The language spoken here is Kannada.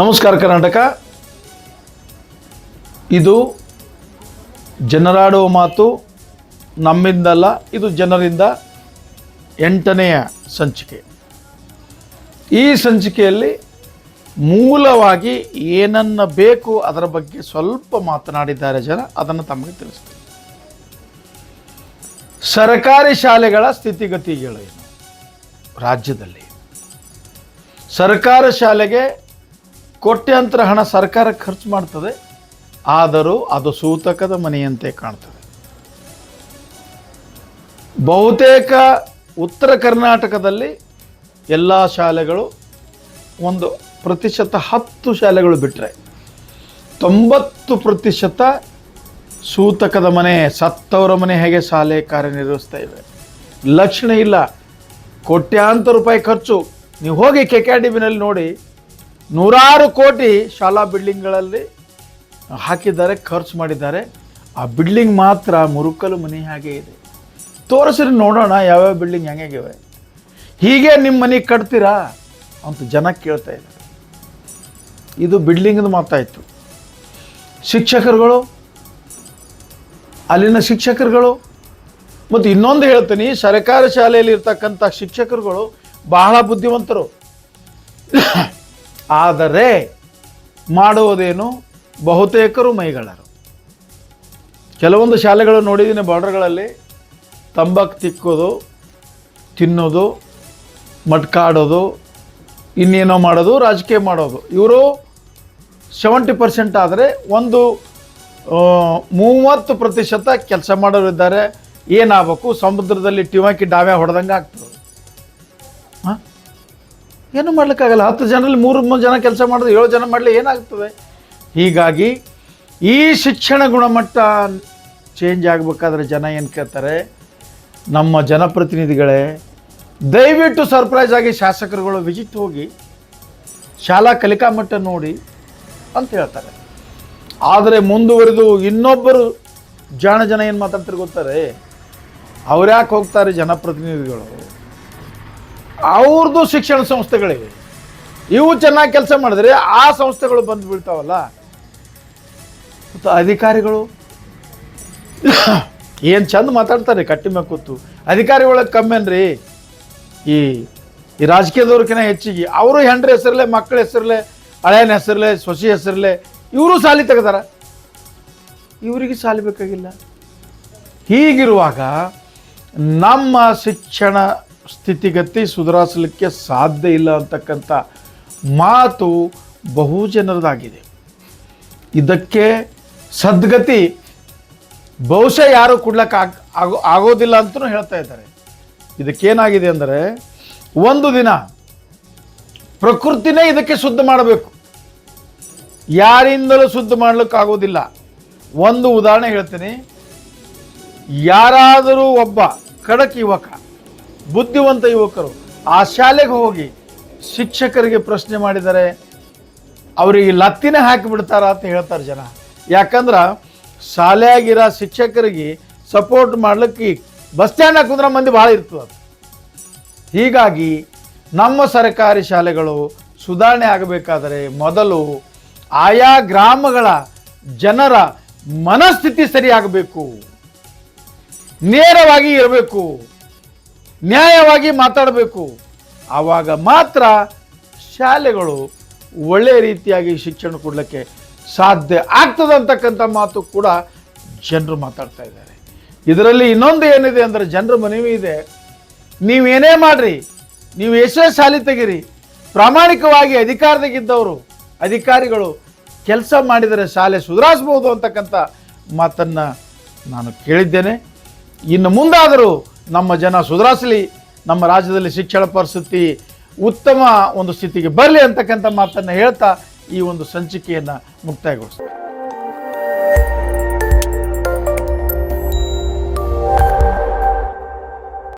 ನಮಸ್ಕಾರ ಕರ್ನಾಟಕ. ಇದು ಜನರಾಡುವ ಮಾತು, ನಮ್ಮಿಂದಲ್ಲ, ಇದು ಜನರಿಂದ ಎಂಟನೆಯ ಸಂಚಿಕೆ. ಈ ಸಂಚಿಕೆಯಲ್ಲಿ ಮೂಲವಾಗಿ ಏನನ್ನ ಬೇಕು ಅದರ ಬಗ್ಗೆ ಸ್ವಲ್ಪ ಮಾತನಾಡಿದ್ದಾರೆ ಜನ, ಅದನ್ನು ತಮಗೆ ತಿಳಿಸ್ತೀವಿ ಸರ್ಕಾರಿ ಶಾಲೆಗಳ ಸ್ಥಿತಿಗತಿಗಳೇನು ರಾಜ್ಯದಲ್ಲಿ. ಸರ್ಕಾರ ಶಾಲೆಗೆ ಕೋಟ್ಯಾಂತರ ಹಣ ಸರ್ಕಾರ ಖರ್ಚು ಮಾಡ್ತದೆ, ಆದರೂ ಅದು ಸೂತಕದ ಮನೆಯಂತೆ ಕಾಣ್ತದೆ. ಬಹುತೇಕ ಉತ್ತರ ಕರ್ನಾಟಕದಲ್ಲಿ ಎಲ್ಲ ಶಾಲೆಗಳು ಒಂದು ಪ್ರತಿಶತ ಹತ್ತು ಶಾಲೆಗಳು ಬಿಟ್ಟರೆ ತೊಂಬತ್ತು ಪ್ರತಿಶತ ಸೂತಕದ ಮನೆ, ಸತ್ತವರ ಮನೆ ಹೇಗೆ ಶಾಲೆ ಕಾರ್ಯನಿರ್ವಹಿಸ್ತಾ ಇವೆ ಲಕ್ಷಣ ಇಲ್ಲ. ಕೋಟ್ಯಾಂತರ ರೂಪಾಯಿ ಖರ್ಚು. ನೀವು ಹೋಗಿ ಕೆ ನೋಡಿ ನೂರಾರು ಕೋಟಿ ಶಾಲಾ ಬಿಲ್ಡಿಂಗ್ಗಳಲ್ಲಿ ಹಾಕಿದ್ದಾರೆ, ಖರ್ಚು ಮಾಡಿದ್ದಾರೆ. ಆ ಬಿಲ್ಡಿಂಗ್ ಮಾತ್ರ ಮುರುಕಲು ಮನೆ ಹಾಗೆ ಇದೆ. ತೋರಿಸ್ರಿ ನೋಡೋಣ ಯಾವ್ಯಾವ ಬಿಲ್ಡಿಂಗ್ ಹೆಂಗಾಗಿವೆ ಹೀಗೆ ನಿಮ್ಮ ಮನೆ ಕಟ್ತೀರಾ ಅಂತ ಜನ ಕೇಳ್ತಾ ಇದ್ದಾರೆ. ಇದು ಬಿಲ್ಡಿಂಗ್ದು ಮಾತಾಯಿತು ಶಿಕ್ಷಕರುಗಳು, ಅಲ್ಲಿನ ಶಿಕ್ಷಕರುಗಳು, ಮತ್ತು ಇನ್ನೊಂದು ಹೇಳ್ತೀನಿ, ಸರ್ಕಾರಿ ಶಾಲೆಯಲ್ಲಿ ಇರ್ತಕ್ಕಂಥ ಶಿಕ್ಷಕರುಗಳು ಬಹಳ ಬುದ್ಧಿವಂತರು. ಆದರೆ ಮಾಡುವುದೇನು? ಬಹುತೇಕರು ಮೈಗಳರು. ಕೆಲವೊಂದು ಶಾಲೆಗಳು ನೋಡಿದ್ದೀನಿ ಬಾರ್ಡರ್ಗಳಲ್ಲಿ. ತಂಬಾಕು ತಿಕ್ಕೋದು ತಿನ್ನೋದು ಮಟ್ಕಾಡೋದು, ಇನ್ನೇನೋ ಮಾಡೋದು, ರಾಜಕೀಯ ಮಾಡೋದು. ಇವರು ಸೆವೆಂಟಿ ಪರ್ಸೆಂಟ್ ಆದರೆ ಒಂದು ಮೂವತ್ತು ಪ್ರತಿಶತ ಕೆಲಸ ಮಾಡೋರಿದ್ದಾರೆ. ಏನಾಗಬೇಕು? ಸಮುದ್ರದಲ್ಲಿ ಟಿವಾಕಿ ಡಾವ್ಯಾ ಹೊಡೆದಂಗೆ ಆಗ್ತದೆ. ಹಾಂ? ಏನು ಮಾಡ್ಲಿಕ್ಕಾಗಲ್ಲ? ಹತ್ತು ಜನರಲ್ಲಿ ಮೂರು ಮೂರು ಜನ ಕೆಲಸ ಮಾಡಿದ್ರೆ ಏಳು ಜನ ಮಾಡಲಿ ಏನಾಗ್ತದೆ? ಹೀಗಾಗಿ ಈ ಶಿಕ್ಷಣ ಗುಣಮಟ್ಟ ಚೇಂಜ್ ಆಗಬೇಕಾದ್ರೆ ಜನ ಏನು ಕೇಳ್ತಾರೆ? ನಮ್ಮ ಜನಪ್ರತಿನಿಧಿಗಳೇ, ದಯವಿಟ್ಟು ಸರ್ಪ್ರೈಸ್ ಆಗಿ ಶಾಸಕರುಗಳು ವಿಜಿಟ್ ಹೋಗಿ, ಶಾಲಾ ಕಲಿಕಾ ಮಟ್ಟ ನೋಡಿ ಅಂತ ಹೇಳ್ತಾರೆ. ಆದರೆ ಮುಂದುವರಿದು ಇನ್ನೊಬ್ಬರು ಜಾಣ ಜನ ಏನು ಮಾತಾಡ್ತಾರೆ ಗೊತ್ತಾರೆ ಅವ್ರ್ಯಾಕೆ ಹೋಗ್ತಾರೆ ಜನಪ್ರತಿನಿಧಿಗಳು? ಅವ್ರದ್ದು ಶಿಕ್ಷಣ ಸಂಸ್ಥೆಗಳಿವೆ. ಇವು ಚೆನ್ನಾಗಿ ಕೆಲಸ ಮಾಡಿದ್ರೆ ಆ ಸಂಸ್ಥೆಗಳು ಬಂದು ಬೀಳ್ತಾವಲ್ಲ. ಮತ್ತು ಅಧಿಕಾರಿಗಳು? ಏನು ಚಂದ ಮಾತಾಡ್ತಾರೆ, ಕಟ್ಟಿ ಮೇಲೆ ಕೂತು. ಅಧಿಕಾರಿ ಒಳಗೆ ಕಮ್ಮೇನ್ರಿ ಈ ಈ ರಾಜಕೀಯದವ್ರಕಿನ ಹೆಚ್ಚಿಗೆ. ಅವರು ಹೆಂಡ್ರ ಹೆಸರಲ್ಲೇ ಮಕ್ಕಳ ಹೆಸರಲ್ಲೇ, ಹಳೆಯನ ಹೆಸರಲ್ಲೇ, ಸೊಸಿ ಹೆಸರಲ್ಲೇ, ಇವರು ಸಾಲಿ ತೆಗೆದಾರ. ಇವರಿಗೆ ಸಾಲಿ ಬೇಕಾಗಿಲ್ಲ. ಹೀಗಿರುವಾಗ ನಮ್ಮ ಶಿಕ್ಷಣ ಸ್ಥಿತಿಗತಿ ಸುಧಾರಿಸಲಿಕ್ಕೆ ಸಾಧ್ಯ ಇಲ್ಲ ಅಂತಕ್ಕಂಥ ಮಾತು ಬಹುಜನರದಾಗಿದೆ. ಇದಕ್ಕೆ ಸದ್ಗತಿ ಬಹುಶಃ ಯಾರು ಕೊಡ್ಲಕ್ಕೆ ಆಗ, ಆಗೋ, ಆಗೋದಿಲ್ಲ ಅಂತಲೂ ಹೇಳ್ತಾ ಇದ್ದಾರೆ. ಇದಕ್ಕೇನಾಗಿದೆ ಅಂದರೆ ಒಂದು ದಿನ ಪ್ರಕೃತಿನೇ ಇದಕ್ಕೆ ಶುದ್ಧ ಮಾಡಬೇಕು. ಯಾರಿಂದಲೂ ಶುದ್ಧ ಮಾಡಲಿಕ್ಕಾಗೋದಿಲ್ಲ ಒಂದು ಉದಾಹರಣೆ ಹೇಳ್ತೀನಿ. ಯಾರಾದರೂ ಒಬ್ಬ ಖಡಕ್ ಯುವಕ ಬುದ್ಧಿವಂತ ಯುವಕರು ಆ ಶಾಲೆಗೆ ಹೋಗಿ ಶಿಕ್ಷಕರಿಗೆ ಪ್ರಶ್ನೆ ಮಾಡಿದರೆ, ಅವರಿಗೆ ಲತ್ತಿನೇ ಹಾಕಿಬಿಡ್ತಾರ ಅಂತ ಹೇಳ್ತಾರೆ ಜನ. ಯಾಕಂದ್ರೆ ಶಾಲೆಯಾಗಿರೋ ಶಿಕ್ಷಕರಿಗೆ ಸಪೋರ್ಟ್ ಮಾಡ್ಲಿಕ್ಕೆ ಬಸ್ ಸ್ಟ್ಯಾಂಡ್ ಕುಂದ್ರ ಮಂದಿ ಭಾಳ ಇರ್ತದೆ. ಹೀಗಾಗಿ ನಮ್ಮ ಸರ್ಕಾರಿ ಶಾಲೆಗಳು ಸುಧಾರಣೆ ಆಗಬೇಕಾದರೆ ಮೊದಲು ಆಯಾ ಗ್ರಾಮಗಳ ಜನರ ಮನಸ್ಥಿತಿ ಸರಿಯಾಗಬೇಕು. ನೇರವಾಗಿ ಇರಬೇಕು. ನ್ಯಾಯವಾಗಿ ಮಾತಾಡಬೇಕು. ಆವಾಗ ಮಾತ್ರ ಶಾಲೆಗಳು ಒಳ್ಳೆಯ ರೀತಿಯಾಗಿ ಶಿಕ್ಷಣ ಕೊಡಲಿಕ್ಕೆ ಸಾಧ್ಯ ಆಗ್ತದೆ ಅಂತಕ್ಕಂಥ ಮಾತು ಕೂಡ ಜನರು ಮಾತಾಡ್ತಾ ಇದ್ದಾರೆ. ಇದರಲ್ಲಿ ಇನ್ನೊಂದು ಏನಿದೆ ಅಂದರೆ ಜನರ ಮನವಿ ಇದೆ. ನೀವೇನೇ ಮಾಡಿರಿ, ನೀವು ಎಷ್ಟೇ ಶಾಲೆ ತೆಗೀರಿ, ಪ್ರಾಮಾಣಿಕವಾಗಿ ಅಧಿಕಾರದಾಗಿದ್ದವರು ಅಧಿಕಾರಿಗಳು ಕೆಲಸ ಮಾಡಿದರೆ ಶಾಲೆ ಸುಧಾರಿಸ್ಬೋದು ಅಂತಕ್ಕಂಥ ಮಾತನ್ನು ನಾನು ಕೇಳಿದ್ದೇನೆ. ಇನ್ನು ಮುಂದಾದರೂ ನಮ್ಮ ಜನ ಸುಧಾರಿಸಲಿ, ನಮ್ಮ ರಾಜ್ಯದಲ್ಲಿ ಶಿಕ್ಷಣ ಪರಿಸ್ಥಿತಿ ಉತ್ತಮ ಒಂದು ಸ್ಥಿತಿಗೆ ಬರಲಿ ಅಂತಕ್ಕಂಥ ಮಾತನ್ನು ಹೇಳ್ತಾ ಈ ಒಂದು ಸಂಚಿಕೆಯನ್ನು ಮುಕ್ತಾಯಗೊಳಿಸ್ತೀನಿ.